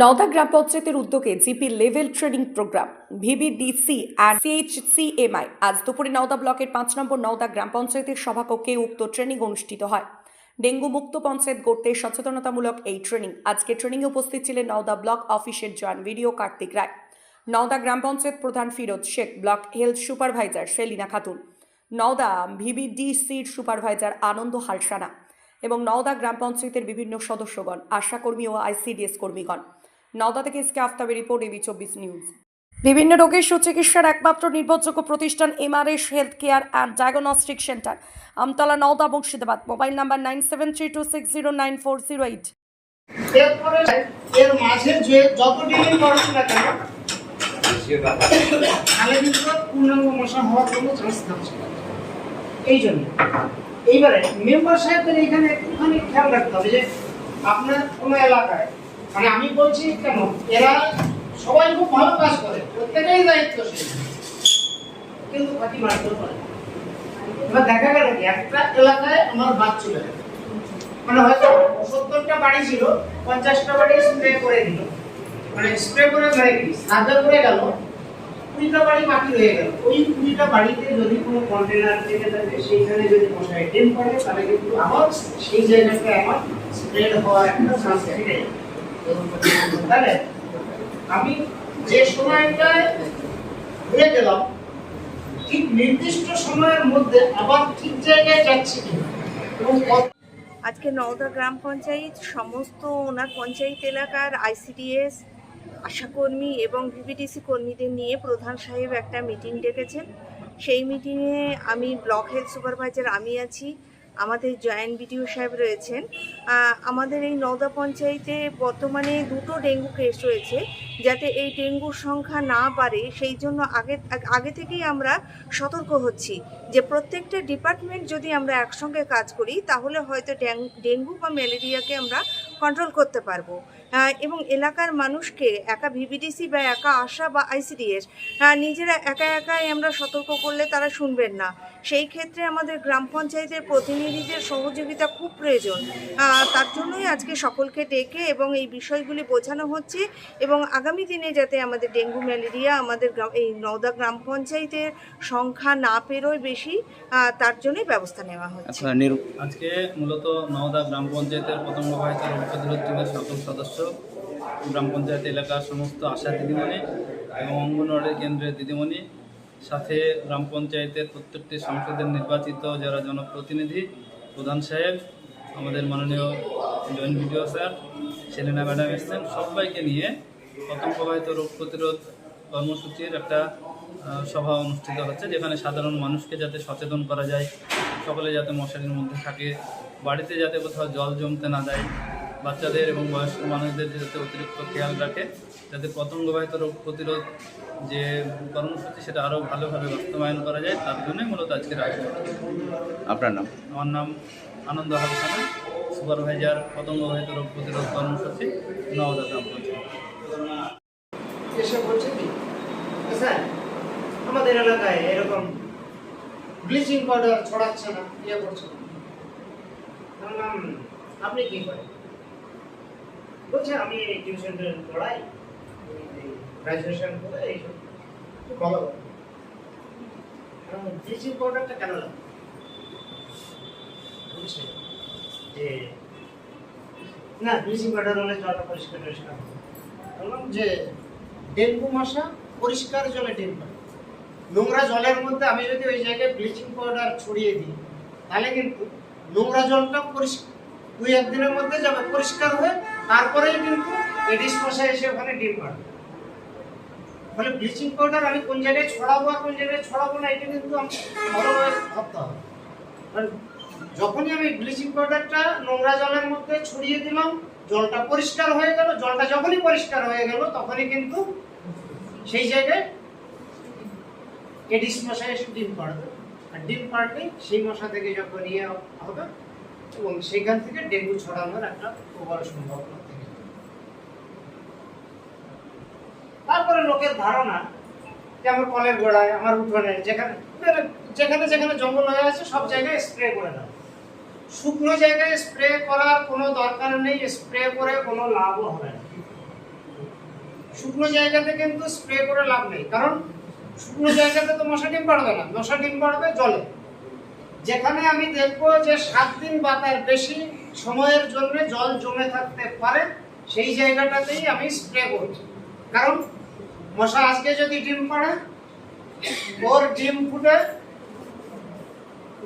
নওদা গ্রাম পঞ্চায়েতের উদ্যোগে GP level training program, VBDC আর সিএইচসিএমআই আজ দুপুরে নওদা ব্লকের পাঁচ নম্বর নওদা গ্রাম পঞ্চায়েতের সভাকক্ষে উক্ত ট্রেনিং অনুষ্ঠিত হয়। ডেঙ্গু মুক্ত পঞ্চায়েত গড়তে সচেতনতামূলক এই ট্রেনিং। আজকে ট্রেনিংয়ে উপস্থিত ছিলেন নওদা ব্লক অফিসের জয়েন্ট ভিডিও কার্তিক রায়, নওদা গ্রাম পঞ্চায়েত প্রধান Firoz Sheikh, block health supervisor Selina Khatun, Nowda ভিবিডিসির supervisor আনন্দ হালসানা এবং নওদা গ্রাম পঞ্চায়েতের বিভিন্ন সদস্যগণ, আশাকর্মী ও আইসিডিএস কর্মীগণ। নওদা থেকে এসকে আফতাবের রিপোর্ট এবি চব্বিশ নিউজ। বিভিন্ন রোগের সুচিকিৎসার একমাত্র নির্ভরযোগ্য প্রতিষ্ঠান MRS health care and diagnostic centre, Amtala, Nowda, Murshidabad. Mobile number nine seven three two six zero nine four zero eight. এইবারে মেম্বার সাহেবদের এখানে একটুখানি খেয়াল রাখতে হবে যে আপনার কোনো এলাকায় মানে আমি বলছি কেন? এরা সবাই খুব ভালো কাজ করে প্রত্যেকেই দায়িত্বশীল কিন্তু ফাঁকি মারতে পারে এবার দেখা গেল কি, একটা এলাকায় আমার বাদ চলে গেল। মানে হয়তো সত্তরটা বাড়ি ছিল, পঞ্চাশটা বাড়ি স্প্রে করে দিল। মানে স্প্রে করে মেরে দিল সার্জার করে গেল, কুড়িটা বাড়ি বাকি রয়ে গেল। ওই কুড়িটা বাড়িতে যদি কোনো কন্টেনার থেকে থাকে, সেইখানে যদি মশাই টেম করে তাহলে কিন্তু আবার সেই জায়গাতে আমার স্প্রেড হওয়ার একটা চান্স আমি যে সময়টায় ঘুরে গেলাম, ঠিক নির্দিষ্ট সময়ের মধ্যে আবার ঠিক জায়গায় যাচ্ছি আজকে নওদা গ্রাম পঞ্চায়েত, সমস্ত ওনার পঞ্চায়েত এলাকার আইসিডিএস, আশাকর্মী এবং ভিভিডিসি কর্মীদের নিয়ে প্রধান সাহেব একটা মিটিং ডেকেছেন। সেই মিটিংয়ে আমি ব্লক হেলথ সুপারভাইজার আমি আছি। আমাদের জয়েন্ট বিডিও সাহেব রয়েছেন। আমাদের এই নওদা পঞ্চায়েতে বর্তমানে দুটো ডেঙ্গু কেস রয়েছে। যাতে এই ডেঙ্গুর সংখ্যা না বাড়ে, সেই জন্য আগে আগে থেকেই আমরা সতর্ক হচ্ছি যে প্রত্যেকটা ডিপার্টমেন্ট যদি আমরা একসঙ্গে কাজ করি, তাহলে হয়তো ডেঙ্গু বা ম্যালেরিয়াকে আমরা কন্ট্রোল করতে পারব। এবং এলাকার মানুষকে একা ভিবিডিসি বা একা আশা বা আইসিডিএস নিজেরা একা একাই আমরা সতর্ক করলে তারা শুনবেন না। সেই ক্ষেত্রে আমাদের গ্রাম পঞ্চায়েতের প্রতিনিধিদের সহযোগিতা খুব প্রয়োজন। তার জন্যই আজকে সকলকে ডেকে এবং এই বিষয়গুলি বোঝানো হচ্ছে এবং আগামী দিনে যাতে আমাদের ডেঙ্গু ম্যালেরিয়া আমাদের গ্রাম- এই নওদা গ্রাম পঞ্চায়েতের সংখ্যা না পেরোয় বেশি তার জন্যই ব্যবস্থা নেওয়া হচ্ছে। আচ্ছা আজকে মূলত নওদা গ্রাম পঞ্চায়েতের প্রথম সকল সদস্য গ্রাম পঞ্চায়েত এলাকার সমস্ত আশা দিদিমণি এবং অঙ্গনওয়াড়ি কেন্দ্রের দিদিমণি সাথে গ্রাম পঞ্চায়েতের প্রত্যেকটি সংসদের নির্বাচিত যারা জনপ্রতিনিধি প্রধান সাহেব আমাদের মাননীয় joint BDO sir Selina madam এসছেন সবাইকে নিয়ে প্রথম প্রবাহিত রোগ প্রতিরোধ কর্মসূচির একটা সভা অনুষ্ঠিত হচ্ছে যেখানে সাধারণ মানুষকে যাতে সচেতন করা যায় সকলে যাতে মশারির মধ্যে থাকে বাড়িতে যাতে কোথাও জল জমতে না দেয় বাচ্চাদের এবং বয়স্ক মানুষদের যাতে অতিরিক্ত খেয়াল রাখে যাতে পতঙ্গবাহিত রোগ প্রতিরোধ যে কর্মসূচি সেটা আরও ভালোভাবে বাস্তবায়ন করা যায় তার জন্যই মূলত আজকের আয়োজন। আপনার নাম? আমার নাম আনন্দ হালসানা সুপারভাইজার পতঙ্গবাহিত রোগ প্রতিরোধ কর্মসূচি গ্রাম পঞ্চায়েত। এসে বলছে কি? স্যার আমাদের এলাকায় এরকম ব্লিচিং পাউডার ছড়াচ্ছে না ইয়ে করছে বললাম, আপনি কি করেন? বলছে আমি টিউশন পড়াই গ্রাজুয়েশন করে এইসব ভালো ব্লিচিং পাউডারটা কেন লাগে? বলছে যে না ব্লিচিং পাউডার হলে জলটা পরিষ্কার পরিষ্কার। বললাম যে ডেঙ্গু মশা, পরিষ্কার জলে ডিম পারে নোংরা জলের মধ্যে আমি যদি ওই জায়গায় ব্লিচিং পাউডার ছড়িয়ে দিই, তাহলে কিন্তু নোংরা জলটা পরিষ্কার দুই একদিনের মধ্যে যাবে, পরিষ্কার হয়ে তারপরেই কিন্তু এডিস মশা এসে ওখানে ডিম পারবে ফলে ব্লিচিং পাউডার আমি কোন জায়গায় ছড়াবো আর কোন জায়গায় ছড়াবো না, এটা কিন্তু আমি ভালোভাবে ভাবতে হবে। যখনই আমি ব্লিচিং পাউডারটা নোংরা জলের মধ্যে ছড়িয়ে দিলাম জলটা পরিষ্কার হয়ে গেল, জলটা যখনই পরিষ্কার হয়ে গেল, তখনই কিন্তু সেই জায়গায় এডিস মশা এসে ডিম পাড়বে। আর ডিম পাড়লে সেই মশা থেকে যখন ইয়ে হবে, এবং সেখান থেকে ডেঙ্গু ছড়ানোর একটা প্রবল সম্ভাবনা তারপরে লোকের ধারণা যে আমার কলের গোড়ায়, আমার উঠোনে, যেখানে যেখানে যেখানে জঙ্গল হয়ে আছে, সব জায়গায় স্প্রে করে দাও শুকনো জায়গায় স্প্রে করার কোনো দরকার নেই স্প্রে করে কোনো লাভও হবে না। শুকনো জায়গাতে কিন্তু স্প্রে করে লাভ নেই, কারণ শুকনো জায়গাতে তো মশা ডিম পারবে না, মশা ডিম পারবে জলে। যেখানে আমি দেখব যে সাত দিন বা তার বেশি সময়ের জন্য জল জমে থাকতে পারে, সেই জায়গাটাতেই আমি স্প্রে করছি। কারণ মশা আজকে যদি ডিম পাড়ে, ওর ডিম ফুটে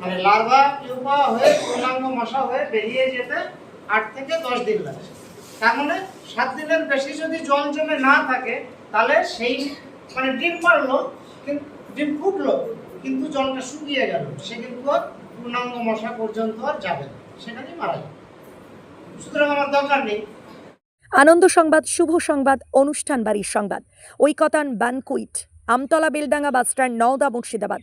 মানে লার্ভা পিউপা হয়ে পূর্ণাঙ্গ মশা হয়ে বেরিয়ে যেতে আট থেকে দশ দিন লাগে তার মানে সাত দিনের বেশি যদি জল জমে না থাকে, তাহলে সেই মানে ডিম পারল ডিম ফুটলো, কিন্তু জলটা শুকিয়ে গেল। সে কিন্তু আর পূর্ণাঙ্গ মশা পর্যন্ত আর যাবে সেখানেই মারা যাবে। সুতরাং আমার দরকার নেই। আনন্দ সংবাদ, শুভ সংবাদ, অনুষ্ঠান বাড়ির সংবাদ। Oikotan banquet, Amtala Beldanga bus stand Nowda Murshidabad.